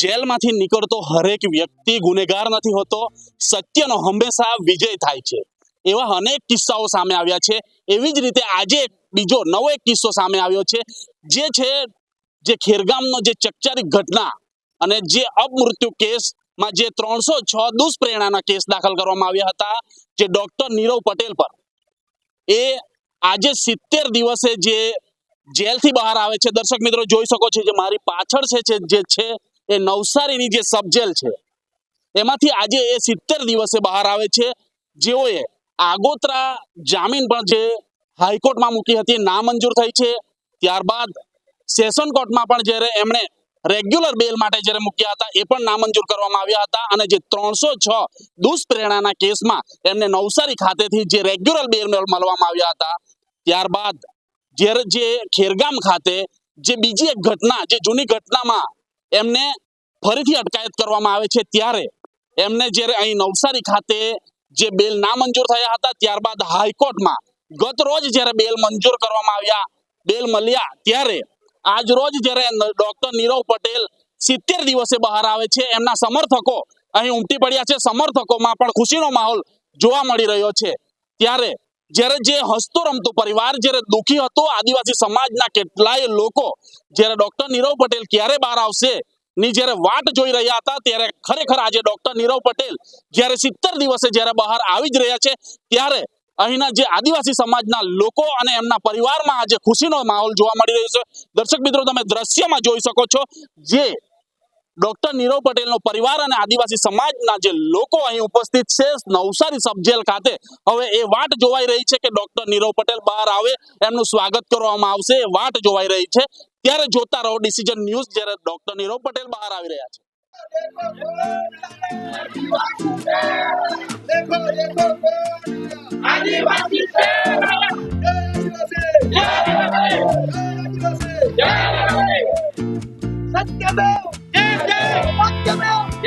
જેલમાંથી નીકળતો હરેક વ્યક્તિ ગુનેગાર નથી હોતો. સત્યનો હંમેશા વિજય થાય છે. એવા અનેક કિસ્સાઓ સામે આવ્યા છે. એવી જ રીતે આજે બીજો નવો એક કિસ્સો સામે આવ્યો છે. જે છે, જે ખેરગામનો જે ચકચારી ઘટના અને જે અપમૃત્યુ કેસમાં જે ત્રણસો છ દુષ્પ્રેરણાના કેસ દાખલ કરવામાં આવ્યા હતા, જે ડોક્ટર નીરવ પટેલ પર. એ આજે સિત્તેર દિવસે જે જેલથી બહાર આવે છે. દર્શક મિત્રો, જોઈ શકો છો જે મારી પાછળ છે જે છે એ નવસારીની જે સબજેલ છે, એમાંથી આજે એ સિત્તેર દિવસે બહાર આવે છે. જેઓએ આગોતરા જામીન પણ જે હાઈકોર્ટમાં મૂકી હતી નામંજૂર થઈ છે. ત્યારબાદ સેશન કોર્ટમાં પણ જ્યારે એમણે રેગ્યુલર બેલ માટે જ્યારે મૂક્યા હતા, એ પણ નામંજૂર કરવામાં આવ્યા હતા. અને જે ત્રણસો છ દુષ્પ્રેરણાના કેસમાં એમને નવસારી ખાતેથી જે રેગ્યુલર બેલ મળવામાં આવ્યા હતા. ત્યારબાદ જ્યારે જે ખેરગામ ખાતે જે બીજી એક ઘટના, જે જૂની ઘટનામાં એમને ફરીથી અટકાયત કરવામાં આવે છે ત્યારે એમને જ્યારે અહીં નવસારી ખાતે જે બેલ નામંજૂર થયા હતા, ત્યારબાદ હાઈકોર્ટમાં ગત રોજ જ્યારે બેલ મંજૂર કરવામાં આવ્યા, બેલ મળ્યા ત્યારે આજ રોજ જ્યારે ડોક્ટર નીરવ પટેલ સિત્તેર દિવસે બહાર આવે છે, એમના સમર્થકો અહીં ઉમટી પડ્યા છે. સમર્થકોમાં પણ ખુશીનો માહોલ જોવા મળી રહ્યો છે. ત્યારે જ્યારે જે હસતો રમતો, પરિવાર જ્યારે દુખી હતો, આદિવાસી સમાજના કેટલાય લોકો, જ્યારે ડોક્ટર નીરવ પટેલ ક્યારે બહાર આવશે, ની જ્યારે વાટ જોઈ રહ્યા હતા, ત્યારે ખરેખર આજે ડોક્ટર નીરવ પટેલ જ્યારે સિત્તેર દિવસે જ્યારે બહાર આવી જ રહ્યા છે, ત્યારે અહીંના જે આદિવાસી સમાજના લોકો અને એમના પરિવારમાં આજે ખુશીનો માહોલ જોવા મળી રહ્યો છે. દર્શક મિત્રો, તમે દ્રશ્યમાં જોઈ શકો છો, જે ડોક્ટર નીરવ પટેલનો પરિવાર અને આદિવાસી સમાજના જે લોકો અહીં ઉપસ્થિત છે નવસારી સબજેલ ખાતે હવે એ વાટ જોવાઈ રહી છે કે ડોક્ટર નીરવ પટેલ બહાર આવે એમનું સ્વાગત કરવામાં આવશે એ વાટ જોવાઈ રહી છે. ત્યારે જોતા રહો ડિસિઝન ન્યૂઝ જ્યારે ડોક્ટર નીરવ પટેલ બહાર આવી રહ્યા છે. Satyadev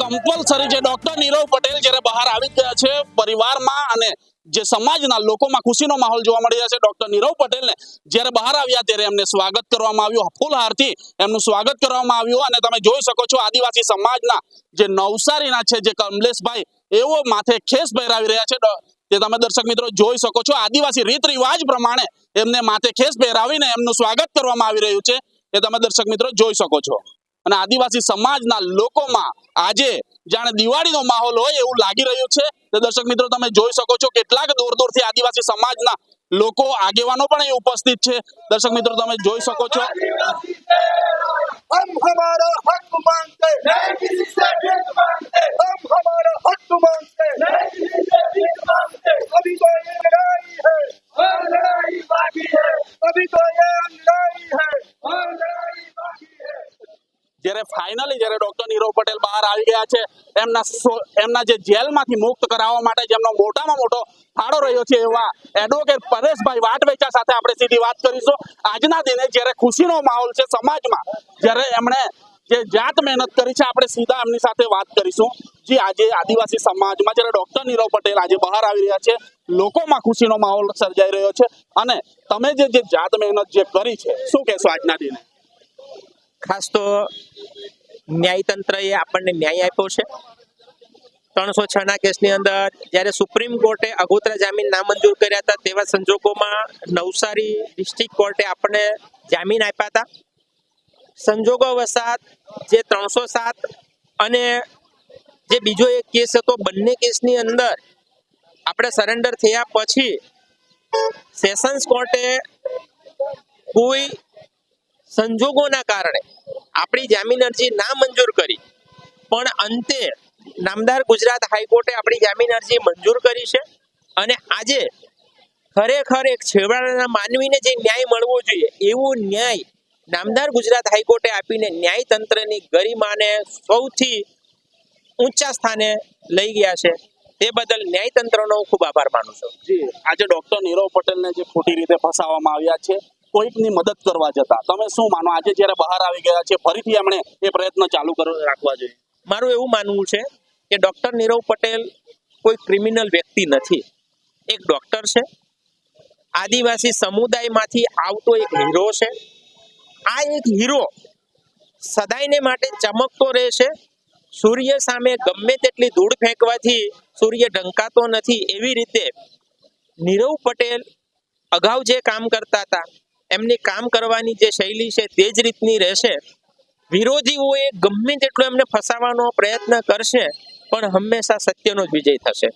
Compulsory જે ડોક્ટર નીરવ પટેલ જ્યારે બહાર આવી ગયા છે પરિવારમાં અને જે સમાજના લોકોમાં ખુશીનો માહોલ જોવા મળી રહ્યા છે ડોક્ટર નીરવ પટેલને. જ્યારે બહાર આવ્યા ત્યારે એમને સ્વાગત કરવામાં આવ્યું. ફૂલહારથી એમનું સ્વાગત કરવામાં આવ્યું અને તમે જોઈ શકો છો આદિવાસી સમાજના જે નવસારીના છે જે કમલેશભાઈ એવો માથે ખેસ પહેરાવી રહ્યા છે. તે તમે દર્શક મિત્રો જોઈ શકો છો આદિવાસી રીત રિવાજ પ્રમાણે એમને માથે ખેસ પહેરાવીને એમનું સ્વાગત કરવામાં આવી રહ્યું છે. એ તમે દર્શક મિત્રો જોઈ શકો છો. અને આદિવાસી સમાજના લોકોમાં આજે જાણે દિવાળીનો માહોલ હોય એવું લાગી રહ્યું છે તો દર્શક મિત્રો તમે જોઈ શકો છો કેટલાક દૂર દૂરથી આદિવાસી સમાજના લોકો આગેવાનો પણ અહીં ઉપસ્થિત છે દર્શક મિત્રો તમે જોઈ શકો છો आदिवासी सेना हम हमारा हक मांगते नहीं किसी से भीख मांगते हम ગયા છે. એમના એમના જે જેલમાંથી મુક્ત કરાવવા માટે જેમનો મોટામાં મોટો ફાળો રહ્યો છે એવા એડવોકેટ પરેશભાઈ વાટવેચા સાથે આપણે સીધી વાત કરીશું. આજના દિને જ્યારે ખુશીનો માહોલ છે સમાજમાં, જ્યારે એમણે જે જાત મહેનત કરી છે, આપણે સીધા એમની સાથે વાત કરીશું. જે આજે આદિવાસી સમાજમાં, જ્યારે ડોક્ટર નીરવ પટેલ આજે બહાર આવી રહ્યા છે, લોકોમાં ખુશીનો માહોલ સર્જાઈ રહ્યો છે. અને તમે જે જે જાત મહેનત જે કરી છે, શું કહેશો આજના દિને? ખાસ તો ન્યાયતંત્રએ આપણને ન્યાય આપ્યો છે. ત્રણસો છ ના કેસની અંદર જ્યારે સુપ્રીમ કોર્ટે અગોતરા જામીન નામંજૂર કર્યા હતા, તેવા સંજોગોમાં નવસારી ડિસ્ટ્રિક્ટ કોર્ટે આપણને જામીન આપ્યા હતા. સંજોગો વસાત જે ત્રણસો સાત અને જે બીજો એક કેસ હતો, બંને કેસની અંદર આપણે સરેન્ડર થયા પછી સેશન્સ કોર્ટે કોઈ સંજોગોના કારણે આપણી જામીન અરજી ના મંજૂર કરી. પણ અંતે નામદાર ગુજરાત હાઈકોર્ટે આપણી જામીન અરજી મંજૂર કરી છે અને આજે ખરેખર એક છેવાડાના માનવીને જે ન્યાય મળવો જોઈએ એવો ન્યાય નામદાર ગુજરાત હાઈકોર્ટે આપીને ન્યાયતંત્રની ગરિમાને સૌથી ઊંચા સ્થાને લઈ ગયા છે. તે બદલ ન્યાયતંત્રનો ખૂબ આભાર માનું છું. જી, આજે ડોક્ટર નીરવ પટેલને જે ખોટી રીતે ફસાવવામાં આવ્યા છે કોઈકની મદદ કરવા જતા. તમે શું માનો? આજે જ્યારે બહાર આવી ગયા છે, ફરીથી એમણે એ પ્રયત્ન ચાલુ રાખવા જોઈએ. મારું એવું માનવું છે કે ડોક્ટર નીરવ પટેલ કોઈ ક્રિમિનલ વ્યક્તિ નથી. એક ડોક્ટર છે. આદિવાસી સમુદાયમાંથી આવતો એક હીરો છે. આ એક હીરો સદાયને માટે ચમકતો રહેશે. સૂર્ય સામે ગમે તેટલી ધૂળ ફેંકવાથી સૂર્ય ઢંકાતો નથી. એવી રીતે નીરવ પટેલ અગાઉ જે કામ કરતા હતા એમની કામ કરવાની જે શૈલી છે તે જ રીતની રહેશે. વિરોધીઓએ ગમે તેટલો એમને ફસાવાનો પ્રયત્ન કરશે, પણ હંમેશા સત્યનો જ વિજય થશે.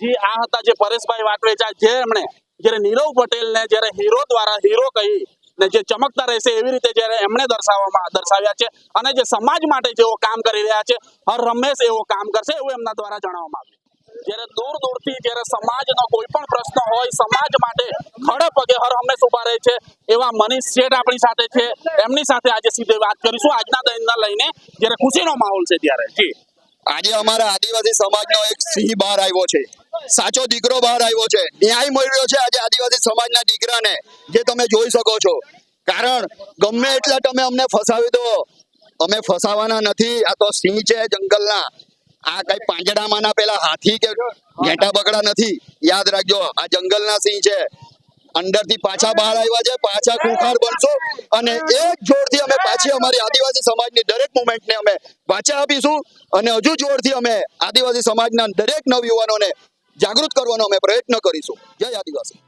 જી, આ હતા જે પરેશભાઈ વાટવેચા જે એમણે જ્યારે નીરવ પટેલને જ્યારે હીરો દ્વારા હીરો કહી ને જે ચમકતા રહેશે એવી રીતે જ્યારે એમણે દર્શાવવામાં દર્શાવ્યા છે અને જે સમાજ માટે જેઓ કામ કરી રહ્યા છે, હર હંમેશ એવો કામ કરશે એવું એમના દ્વારા જણાવવામાં આવ્યું. જ્યારે દૂર દૂરથી જ્યારે સમાજનો કોઈ પણ પ્રશ્ન હોય, સમાજ માટે ખડે પગે હર હંમેશ ઊભા રહે છે. એવા મનીષ શેઠ આપણી સાથે છે. એમની સાથે આજે સીધે વાત કરીશું. આજના દિનને લઈને જ્યારે ખુશીનો માહોલ છે ત્યારે. જી. આજે અમારા આદિવાસી સમાજનો એક સિંહ બહાર આવ્યો છે. સાચો દીકરો બહાર આવ્યો છે. ન્યાય મળ્યો છે આજે આદિવાસી સમાજના દીકરાને, જે તમે જોઈ શકો છો. કારણ ગમે એટલા તમે અમને ફસાવી દો, અમે ફસાવાના નથી. આ તો સિંહ છે જંગલના. આ કઈ પાંજરામાંના પેલા હાથી કે ઘેટા બગડા નથી? યાદ રાખજો, આ જંગલના સિંહ છે. અંદરથી પાછા બહાર આવ્યા છે, પાછા ખૂંખાર બનશો અને એક જોરથી અમે પાછી અમારી આદિવાસી સમાજની દરેક મુવમેન્ટને અમે પાછા આપીશું અને હજુ જોરથી અમે આદિવાસી સમાજના દરેક નવયુવાનોને જાગૃત કરવાનો અમે પ્રયત્ન કરીશું. જય આદિવાસી.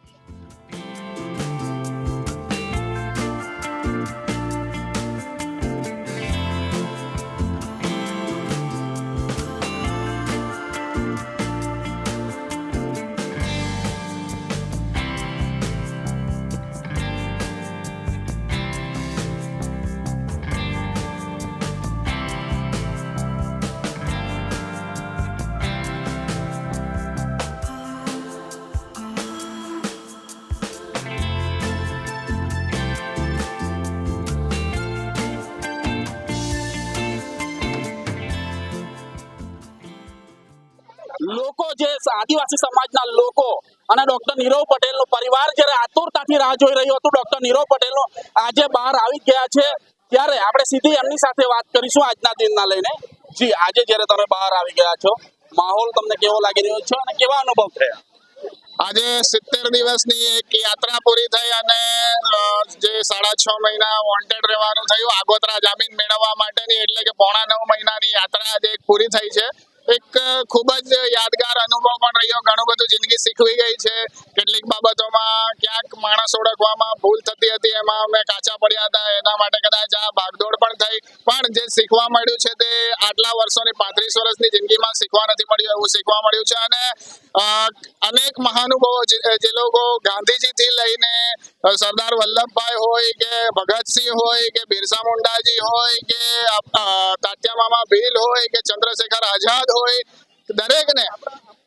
આદિવાસી સમાજના લોકો અને ડોક્ટર નીરવ પટેલનો પરિવાર જ્યારે આતુરતાથી રાહ જોઈ રહ્યો હતું ડોક્ટર નીરવ પટેલનો આજે બહાર આવી ગયા છે. ત્યારે આપણે સીધી એમની સાથે વાત કરીશું આજના દિનના લઈને. જી, આજે જ્યારે તમે બહાર આવી ગયા છો, માહોલ તમને કેવો લાગી રહ્યો છે અને કેવા અનુભવ થયા? આજે સિત્તેર દિવસની એક યાત્રા પૂરી થઈ અને જે સાડા છ મહિના વોન્ટેડ રહેવાનું થયું, આગોતરા જામીન મેળવવા માટેની, એટલે કે પોણા નવ મહિનાની યાત્રા આજે પૂરી થઈ છે. એક ખૂબ જ યાદગાર અનુભવ પણ રહ્યો. ઘણું બધું જિંદગી શીખવી ગઈ છે. કેટલીક બાબતોમાં ક્યાંક માણસ ઓળખવામાં ભૂલ થતી હતી. એમાં અમે કાચા પડ્યા હતા. એના માટે કદાચ આ ભાગદોડ પણ થઈ. પણ જે શીખવા મળ્યું છે તે આટલા વર્ષોની, પાંત્રીસ વર્ષની જિંદગીમાં શીખવા નથી મળ્યું એવું શીખવા મળ્યું છે. અને અનેક મહાનુભાવો જે લોકો ગાંધીજીથી લઈને સરદાર વલ્લભભાઈ હોય કે ભગતસિંહ હોય કે બિરસા મુંડાજી હોય કે તાત્યા મામા ભીલ હોય કે ચંદ્રશેખર આઝાદ હોય દરેકને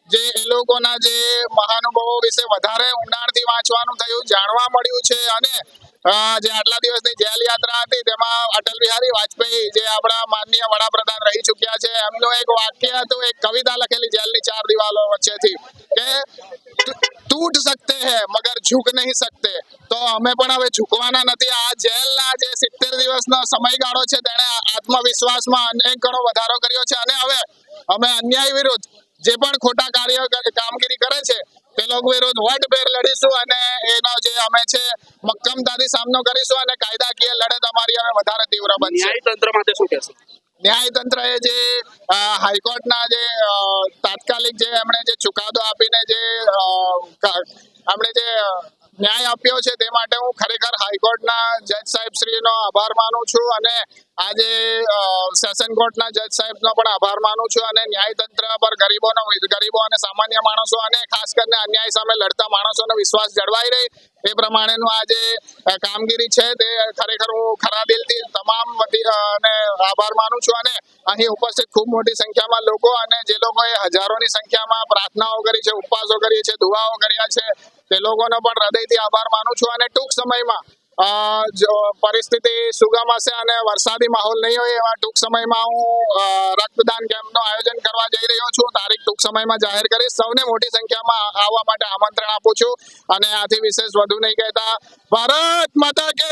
જે એ લોકોના જે મહાનુભાવો વિશે વધારે ઊંડાણથી વાંચવાનું થયું, જાણવા મળ્યું છે અને જે આટલા દિવસની જેલ યાત્રા હતી તેમાં અટલ બિહારી વાજપેયી જે આપણા માનનીય વડાપ્રધાન રહી ચૂક્યા છે એમનું એક વાક્ય હતું એક કવિતા લખેલી જેલની ચાર દિવાલો વચ્ચેથી કે टूट सकते हैं मगर झुक नहीं सकते તો અમે પણ હવે ઝૂકવાના નથી આ જેલના જે સિત્તેર દિવસનો સમયગાળો છે તેણે આત્મવિશ્વાસમાં અનેક ગણો વધારો કર્યો છે અને હવે અમે અન્યાય વિરુદ્ધ જે પણ ખોટા કાર્ય કરે- કામગીરી કરે છે તે લોકો વિરુદ્ધ વટભેર લડીશું અને એનો જે અમે છે મક્કમતાથી સામનો કરીશું અને કાયદાકીય લડત અમારી અમે વધારે તીવ્ર બનશે. તંત્ર માટે શું કહેશો? ન્યાયતંત્રએ જે હાઈકોર્ટના જે તાત્કાલિક જે એમણે જે ચુકાદો આપીને જે એમણે જે ન્યાય આપ્યો છે તે માટે હું ખરેખર હાઈકોર્ટના જજ સાહેબ શ્રીનો આભાર માનું છું અને આજે સેશન કોર્ટના જજ સાહેબનો પણ આભાર માનું છું અને ન્યાયતંત્ર પર ગરીબોનો ગરીબો અને સામાન્ય માણસો અને ખાસ કરીને અન્યાય સામે લડતા માણસોનો વિશ્વાસ જળવાઈ રહે એ પ્રમાણેનું આજે કામગીરી છે તે ખરેખર હું ખરા દિલથી તમામ વતી અને આભાર માનું છું અને અહીં ઉપસ્થિત ખૂબ મોટી સંખ્યામાં લોકો અને જે લોકોએ હજારોની સંખ્યામાં પ્રાર્થનાઓ કરી છે, ઉપવાસો કરી છે દુઆઓ કર્યા છે તે લોકોનો પણ હૃદયથી આભાર માનું છું અને ટૂંક સમયમાં પરિસ્થિતિ સુગમ હશે અને વરસાદી માહોલ નહીં હોય એવા ટૂંક સમયમાં હું રક્તદાન કેમ્પનું આયોજન કરવા જઈ રહ્યો છું. તારીખ ટૂંક સમયમાં જાહેર કરીશ. સૌને મોટી સંખ્યામાં આવવા માટે આમંત્રણ આપું છું. અને આથી વિશેષ વધુ નહીં કહેતા, ભારત માતા કે